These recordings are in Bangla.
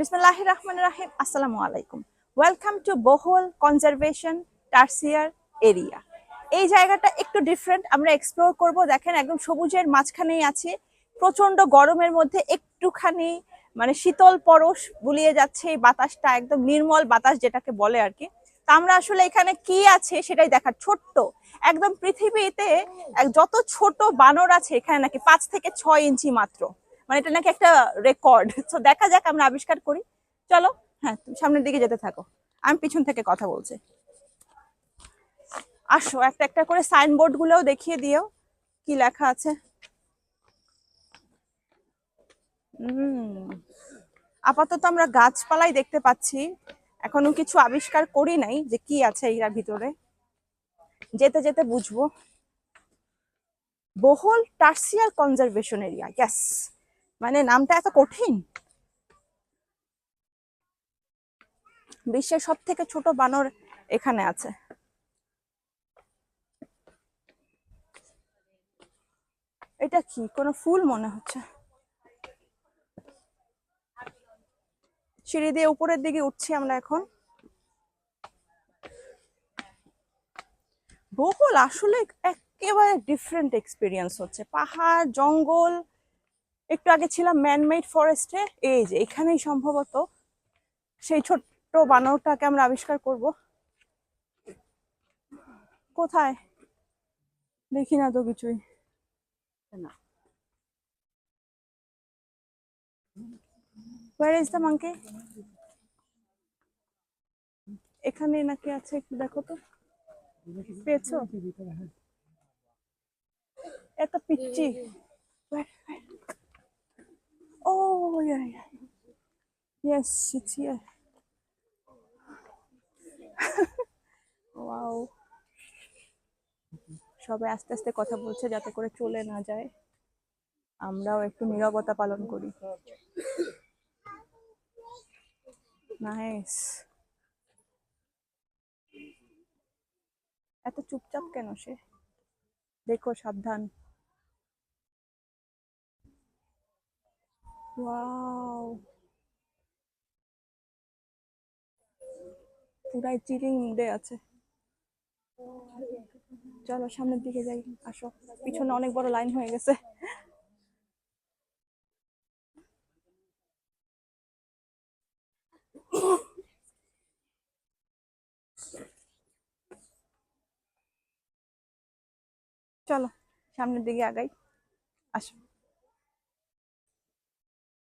বিসমিল্লাহ রহমান রাহিম আসসালামু আলাইকুম। Welcome to Bohol conservation tarsier area এই জায়গাটা একটু ডিফারেন্ট আমরা এক্সপ্লোর করব। দেখেন একদম সবুজের মাঝখানেই আছে। প্রচণ্ড গরমের মধ্যে একটুখানি মানে শীতল পরশ বুলিয়ে যাচ্ছে এই বাতাসটা, একদম নির্মল বাতাস যেটাকে বলে আর কি। তা আমরা আসলে এখানে কি আছে সেটাই দেখার, ছোট্ট। একদম পৃথিবীতে যত ছোট বানর আছে, এখানে নাকি পাঁচ থেকে ছয় ইঞ্চি মাত্র। মানে এটা নাকি একটা রেকর্ড তো দেখা যাক, আমরা আবিষ্কার করি। চলো হ্যাঁ তুমি সামনের দিকে যেতে থাকো। আমি পিছন থেকে কথা বলছি। আসো, একটা একটা করে সাইনবোর্ড গুলোও দেখিয়ে দিও। কি লেখা আছে? আপাতত আমরা গাছপালাই দেখতে পাচ্ছি। এখনও কিছু আবিষ্কার করি নাই যে কি আছে এর ভিতরে। যেতে যেতে বুঝব। বহল টার্সিয়াল কনজারভেশন এরিয়া ইয়াস মানে নামটা এত কঠিন? বিশ্বের সব থেকে ছোট বানর এখানে আছে। এটা কি? কোনো ফুল মনে হচ্ছে। সিঁড়ি দিয়ে উপরের দিকে উঠছি আমরা এখন। বহুল আসলে একেবারে ডিফারেন্ট এক্সপিরিয়েন্স হচ্ছে। পাহাড়, জঙ্গল একটু আগে ছিলাম ম্যানমেড ফরেস্টে এই যে এখানেই সম্ভবত সেই ছোট্ট বানরটাকে আমরা আবিষ্কার করব। কোথায়? দেখি না তো কিছুই। না। Where? এখানে নাকি আছে একটু দেখো তো। পেয়েছ? Where, where? Oh, yeah, yeah. Yes, it's here. wow. সবাই আস্তে আস্তে কথা বলছে যাতে করে চলে না যায় আমরাও একটু নীরবতা পালন করি নাইস এত চুপচাপ কেন সে দেখো সাবধান ওয়াও পুরাই চিরিং মুডে আছে। চলো সামনের দিকে যাই, আসো। পিছনে অনেক বড় লাইন হয়ে গেছে। চলো সামনের দিকে আগাই, আসো।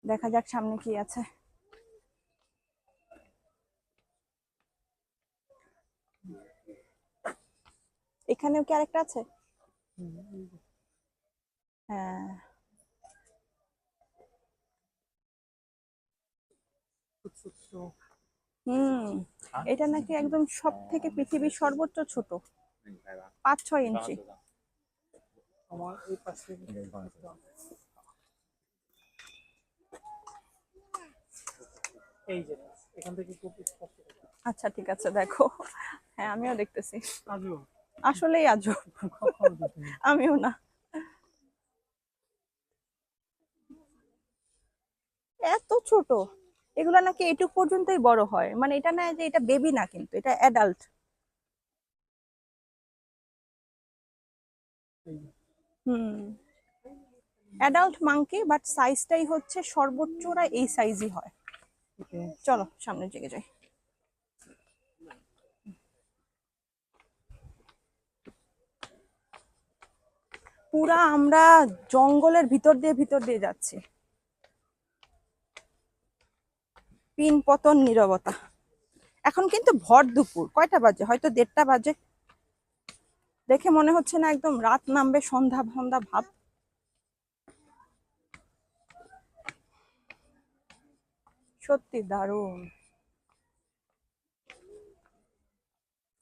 দেখা যাক সামনে কি আছে। এখানেও কি আরেকটা আছে? হ্যাঁ। হুম, এটা নাকি একদম সব থেকে পৃথিবীর সর্বোচ্চ ছোট। পাঁচ ছয় ইঞ্চি। আমার এই পাশে এই যে এখান থেকে খুব স্পষ্ট আচ্ছা ঠিক আছে দেখো। হ্যাঁ আমিও দেখতেছি। আজও? আসলেই দেখিনি আমিও না। এত ছোট। এগুলো নাকি এটুক পর্যন্তই বড় হয়। মানে এটা না যে এটা বেবি না কিন্তু এটা adult hmm. Adult monkey but সাইজটাই হচ্ছে সর্বোচ্চরা এই সাইজই হয়। চলো, সামনের দিকে যাই। পুরা আমরা জঙ্গলের ভিতর দিয়ে ভিতর দিয়ে যাচ্ছি। পিন পতন নীরবতা। এখন কিন্তু ভর দুপুর, কয়টা বাজে? হয়তো দেড়টা বাজে। দেখে মনে হচ্ছে না একদম রাত নামবে সন্ধ্যা সন্ধ্যা ভাব। সত্যি দারুণ।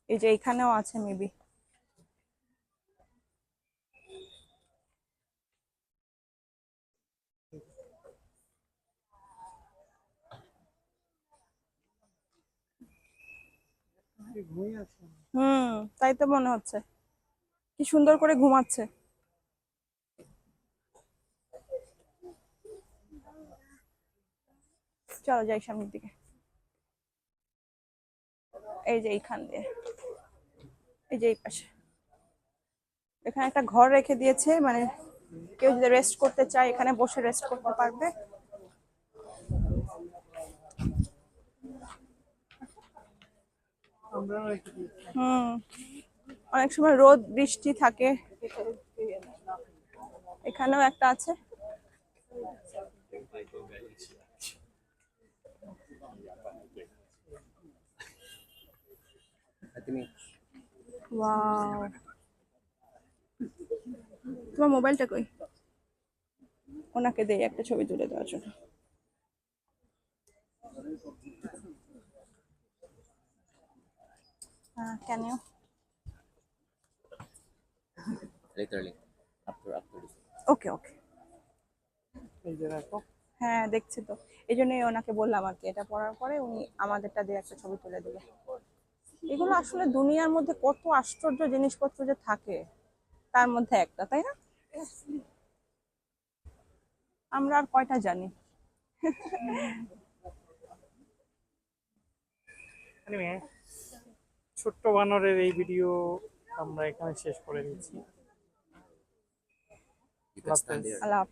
এই যে এখানেও আছে মেবি হুম তাই তো মনে হচ্ছে। কি সুন্দর করে ঘুমাচ্ছে। চলো যাই সামনের দিকে। এই যে এইখান দিয়ে। এই যে এই পাশে। এখানে একটা ঘর রেখে দিয়েছে মানে কেউ যদি রেস্ট করতে চায় এখানে বসে রেস্ট করতে পারবে। হুম। অনেক সময় রোদ বৃষ্টি থাকে। এখানেও একটা আছে। ওয়াও তোমার মোবাইলটা কই? ওনাকে দেই একটা ছবি তুলে দেওয়ার জন্য। হ্যাঁ up to this. ওকে ওকে এই যে দেখো। হ্যাঁ দেখছি তো। এই জন্যই ওনাকে বললাম আর কি এটা পড়ার পরে উনি আমাদেরটা দিয়ে একটা ছবি তুলে দেবে। এগুলো আসলে দুনিয়ার মধ্যে কত আশ্চর্য জিনিসপত্র যে থাকে তার মধ্যে একটা তাই না আমরা আর কয়টা জানি ছোট্ট বানরের এই ভিডিও আমরা এখানে শেষ করে দিচ্ছি. আল্লাহ।